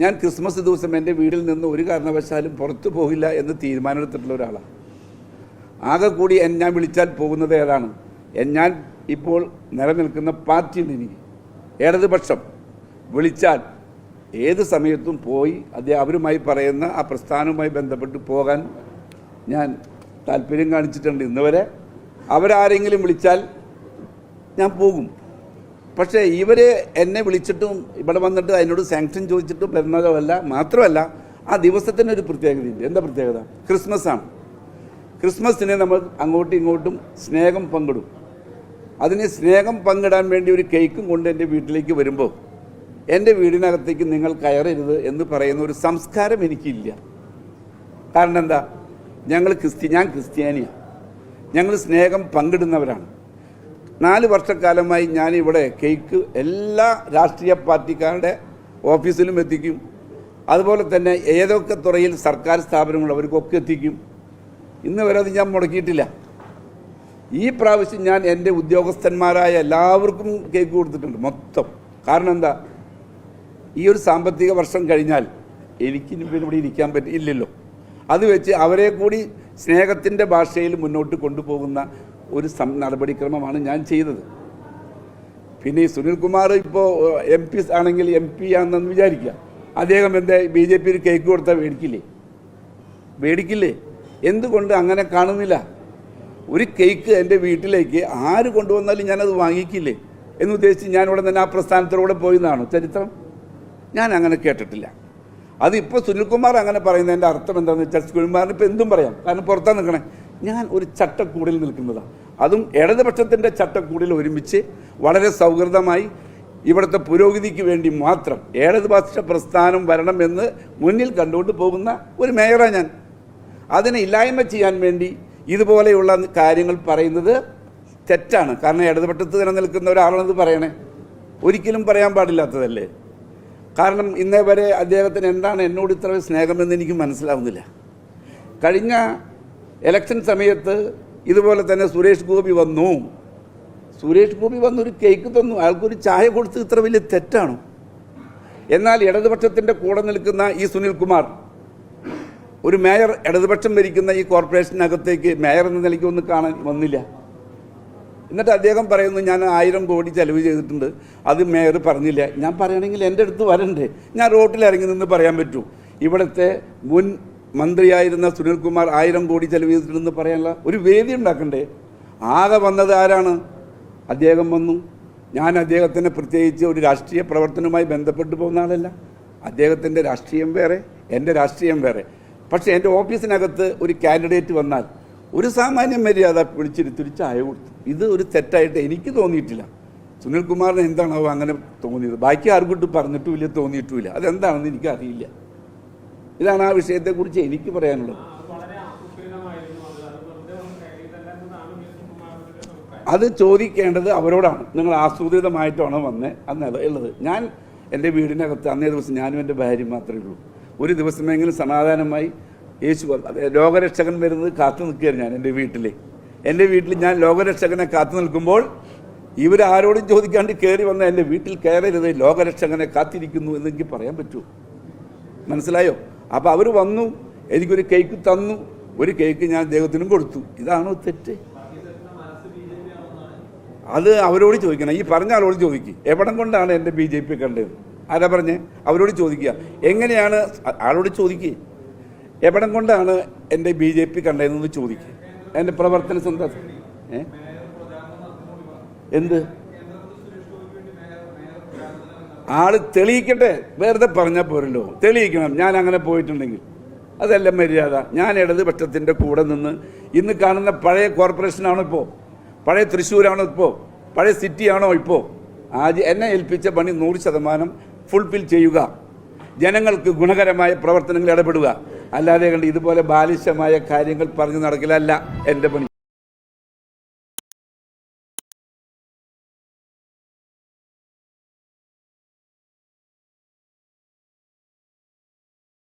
ഞാൻ ക്രിസ്മസ് ദിവസം എന്റെ വീട്ടിൽ നിന്ന് ഒരു കാരണവശാലും പുറത്തു പോകില്ല എന്ന് തീരുമാനമെടുത്തിട്ടുള്ള ഒരാളാണ് ആകെ കൂടി ഞാൻ വിളിച്ചാൽ പോകുന്നത് ഏതാണ്? ഞാൻ ഇപ്പോൾ നിലനിൽക്കുന്ന പാർട്ടിയിൽ നിന്ന് ഇടതുപക്ഷം വിളിച്ചാൽ ഏത് സമയത്തും പോയി അത് അവരുമായി പറയുന്ന ആ പ്രസ്ഥാനവുമായി ബന്ധപ്പെട്ട് പോകാൻ ഞാൻ താല്പര്യം കാണിച്ചിട്ടുണ്ട്. ഇന്നുവരെ അവരാരെങ്കിലും വിളിച്ചാൽ ഞാൻ പോകും. പക്ഷേ ഇവർ എന്നെ വിളിച്ചിട്ടും ഇവിടെ വന്നിട്ട് അതിനോട് സാങ്ഷൻ ചോദിച്ചിട്ടും പെരുന്നാളല്ല മാത്രമല്ല ആ ദിവസത്തിന് ഒരു പ്രത്യേകതയുണ്ട്. എന്താ പ്രത്യേകത? ക്രിസ്മസ് ആണ് ക്രിസ്മസിനെ നമ്മൾ അങ്ങോട്ടും ഇങ്ങോട്ടും സ്നേഹം പങ്കിടും. അതിന് സ്നേഹം പങ്കിടാൻ വേണ്ടി ഒരു കേക്കും കൊണ്ട് എന്റെ വീട്ടിലേക്ക് വരുമ്പോൾ എന്റെ വീടിനകത്തേക്ക് നിങ്ങൾ കയറരുത് എന്ന് പറയുന്ന ഒരു സംസ്കാരം എനിക്കില്ല. കാരണം എന്താ? ഞങ്ങൾ ക്രിസ്ത്യ ഞാൻ ക്രിസ്ത്യാനിയാണ് ഞങ്ങൾ സ്നേഹം പങ്കിടുന്നവരാണ്. നാല് വർഷക്കാലമായി ഞാനിവിടെ കേക്ക് എല്ലാ രാഷ്ട്രീയ പാർട്ടിക്കാരുടെ ഓഫീസിലും എത്തിക്കും. അതുപോലെ തന്നെ ഏതൊക്കെ തുറയിൽ സർക്കാർ സ്ഥാപനങ്ങൾ അവർക്കൊക്കെ എത്തിക്കും. ഇന്ന് വരെ അത് ഞാൻ മുടക്കിയിട്ടില്ല. ഈ പ്രാവശ്യം ഞാൻ എന്റെ ഉദ്യോഗസ്ഥന്മാരായ എല്ലാവർക്കും കേക്ക് കൊടുത്തിട്ടുണ്ട് മൊത്തം. കാരണം എന്താ? ഈ ഒരു സാമ്പത്തിക വർഷം കഴിഞ്ഞാൽ എനിക്കിനി പിന്നെ ഇവിടെ ഇരിക്കാൻ പറ്റില്ലല്ലോ അത് വെച്ച് അവരെ കൂടി സ്നേഹത്തിന്റെ ഭാഷയിൽ മുന്നോട്ട് കൊണ്ടുപോകുന്ന ഒരു നടപടിക്രമമാണ് ഞാൻ ചെയ്തത്. പിന്നെ ഈ സുനിൽകുമാർ ഇപ്പോൾ എം പി ആണെങ്കിൽ എം പി ആണെന്ന് വിചാരിക്കുക. അദ്ദേഹം എന്താ ബി ജെ പിയിൽ കേക്ക് കൊടുത്താൽ മേടിക്കില്ലേ? മേടിക്കില്ലേ? എന്തുകൊണ്ട് അങ്ങനെ കാണുന്നില്ല? ഒരു കേക്ക് എന്റെ വീട്ടിലേക്ക് ആര് കൊണ്ടുവന്നാലും ഞാനത് വാങ്ങിക്കില്ലേ? എന്ന് ഉദ്ദേശിച്ച് ഇവിടെ തന്നെ ആ പ്രസ്ഥാനത്തിലൂടെ പോയെന്നാണ് ചരിത്രം. ഞാൻ അങ്ങനെ കേട്ടിട്ടില്ല. അതിപ്പോൾ സുനിൽകുമാർ അങ്ങനെ പറയുന്നതിന്റെ അർത്ഥം എന്താണെന്ന് വെച്ചാൽ സുനിൽകുമാറിന് ഇപ്പോൾ എന്തും പറയാം. കാരണം പുറത്താണ് നിൽക്കണേ. ഞാൻ ഒരു ചട്ടക്കൂടിൽ നിൽക്കുന്നതാണ് അതും ഇടതുപക്ഷത്തിന്റെ ചട്ടക്കൂടിൽ ഒരുമിച്ച് വളരെ സൗഹൃദമായി ഇവിടുത്തെ പുരോഗതിക്ക് വേണ്ടി മാത്രം ഇടതുപക്ഷ പ്രസ്ഥാനം വരണമെന്ന് മുന്നിൽ കണ്ടുകൊണ്ട് പോകുന്ന ഒരു മേയറാണ് ഞാൻ. അതിനെ ഇല്ലായ്മ ചെയ്യാൻ വേണ്ടി ഇതുപോലെയുള്ള കാര്യങ്ങൾ പറയുന്നത് തെറ്റാണ്. കാരണം ഇടതുപക്ഷത്ത് തന്നെ നിൽക്കുന്ന ഒരാളാണിത് പറയണേ. ഒരിക്കലും പറയാൻ പാടില്ലാത്തതല്ലേ? കാരണം ഇന്നേ വരെ അദ്ദേഹത്തിന് എന്താണ് എന്നോട് ഇത്ര സ്നേഹമെന്ന് എനിക്ക് മനസ്സിലാവുന്നില്ല. കഴിഞ്ഞ ഇലക്ഷൻ സമയത്ത് ഇതുപോലെ തന്നെ സുരേഷ് ഗോപി വന്നു. സുരേഷ് ഗോപി വന്നൊരു കേക്ക് തന്നു. അയാൾക്കൊരു ചായ കൊടുത്ത് ഇത്ര വലിയ തെറ്റാണ്? എന്നാൽ ഇടതുപക്ഷത്തിന്റെ കൂടെ നിൽക്കുന്ന ഈ സുനിൽകുമാർ ഒരു മേയർ ഇടതുപക്ഷം ഭരിക്കുന്ന ഈ കോർപ്പറേഷനകത്തേക്ക് മേയർ എന്ന നിലയ്ക്ക് ഒന്ന് കാണാൻ വന്നില്ല. എന്നിട്ട് അദ്ദേഹം പറയുന്നു ഞാൻ ആയിരം കോടി ചെലവ് ചെയ്തിട്ടുണ്ട്. അത് മേയർ പറഞ്ഞില്ല. ഞാൻ പറയണമെങ്കിൽ എന്റെ അടുത്ത് വരണ്ടേ? ഞാൻ റോട്ടിൽ ഇറങ്ങി നിന്ന് പറയാൻ പറ്റൂ. ഇവിടുത്തെ മുൻ മന്ത്രിയായിരുന്ന സുനിൽകുമാർ ആയിരം കോടി ചെലവ് ചെയ്തിട്ടുണ്ടെന്ന് പറയാനുള്ള ഒരു വേദി ഉണ്ടാക്കണ്ടേ? ആകെ വന്നത് ആരാണ്? അദ്ദേഹം വന്നു. ഞാൻ അദ്ദേഹത്തിനെ പ്രത്യേകിച്ച് ഒരു രാഷ്ട്രീയ പ്രവർത്തനവുമായി ബന്ധപ്പെട്ട് പോകുന്ന ആളല്ല. അദ്ദേഹത്തിന്റെ രാഷ്ട്രീയം വേറെ എന്റെ രാഷ്ട്രീയം വേറെ. പക്ഷേ എന്റെ ഓഫീസിനകത്ത് ഒരു കാൻഡിഡേറ്റ് വന്നാൽ ഒരു സാമാന്യ മര്യാദ വിളിച്ചിരുത്തി ചായ കൊടുത്തു. ഇത് ഒരു തെറ്റായിട്ട് എനിക്ക് തോന്നിയിട്ടില്ല. സുനിൽകുമാറിന് എന്താണോ അങ്ങനെ തോന്നിയത്? ബാക്കി ആർക്കും പറഞ്ഞിട്ടുമില്ല തോന്നിയിട്ടുമില്ല അതെന്താണെന്ന് എനിക്കറിയില്ല. ഇതാണ് ആ വിഷയത്തെക്കുറിച്ച് എനിക്ക് പറയാനുള്ളത്. അത് ചോദിക്കേണ്ടത് അവരോടാണ്. നിങ്ങൾ ആസൂത്രിതമായിട്ടാണ് വന്നത് അന്ന് ഉള്ളത്. ഞാൻ എന്റെ വീടിനകത്ത് അന്നേ ദിവസം ഞാനും എന്റെ ഭാര്യയും മാത്രമേ ഉള്ളൂ. ഒരു ദിവസമെങ്കിലും സമാധാനമായി യേശു വന്നു. ലോകരക്ഷകൻ വരുന്നത് കാത്തു നിൽക്കുകയാണ് ഞാൻ എന്റെ വീട്ടിൽ എന്റെ വീട്ടിൽ ഞാൻ ലോകരക്ഷകനെ കാത്തു നിൽക്കുമ്പോൾ ഇവരാരോടും ചോദിക്കാണ്ട് കയറി വന്ന എന്റെ വീട്ടിൽ കയറരുത്. ലോകരക്ഷകനെ കാത്തിരിക്കുന്നു എന്നെനിക്ക് പറയാൻ പറ്റുമോ? മനസ്സിലായോ? അപ്പോൾ അവർ വന്നു എനിക്കൊരു കേക്ക് തന്നു ഒരു കേക്ക് ഞാൻ അദ്ദേഹത്തിനും കൊടുത്തു. ഇതാണോ തെറ്റ്? അത് അവരോട് ചോദിക്കണം. ഈ പറഞ്ഞ ആളോട് ചോദിക്കും. എവിടം കൊണ്ടാണ് എന്റെ ബി ജെ പി കണ്ടത്? ആരാ പറഞ്ഞേ? അവരോട് ചോദിക്കുക. എങ്ങനെയാണ് ആളോട് ചോദിക്കുക എവിടം കൊണ്ടാണ് എന്റെ ബി ജെ പി കണ്ടതെന്ന് ചോദിക്കുക എന്റെ പ്രവർത്തന സന്ദർശം ഏ? എന്ത്? ആൾ തെളിയിക്കട്ടെ? വെറുതെ പറഞ്ഞാൽ പോരല്ലോ. തെളിയിക്കണം. ഞാൻ അങ്ങനെ പോയിട്ടുണ്ടെങ്കിൽ. അതല്ല മര്യാദ. ഞാൻ ഇടതുപക്ഷത്തിന്റെ കൂടെ നിന്ന് ഇന്ന് കാണുന്ന പഴയ കോർപ്പറേഷനാണോ ഇപ്പോൾ പഴയ തൃശ്ശൂരാണോ ഇപ്പോൾ പഴയ സിറ്റിയാണോ ഇപ്പോൾ ആദ്യം എന്നെ ഏൽപ്പിച്ച പണി നൂറ് ശതമാനം ഫുൾഫിൽ ചെയ്യുക. ജനങ്ങൾക്ക് ഗുണകരമായ പ്രവർത്തനങ്ങൾ ഇടപെടുക. അല്ലാതെ കണ്ട് ഇതുപോലെ ബാലിശമായ കാര്യങ്ങൾ പറഞ്ഞു നടക്കില്ല എന്റെ പണി.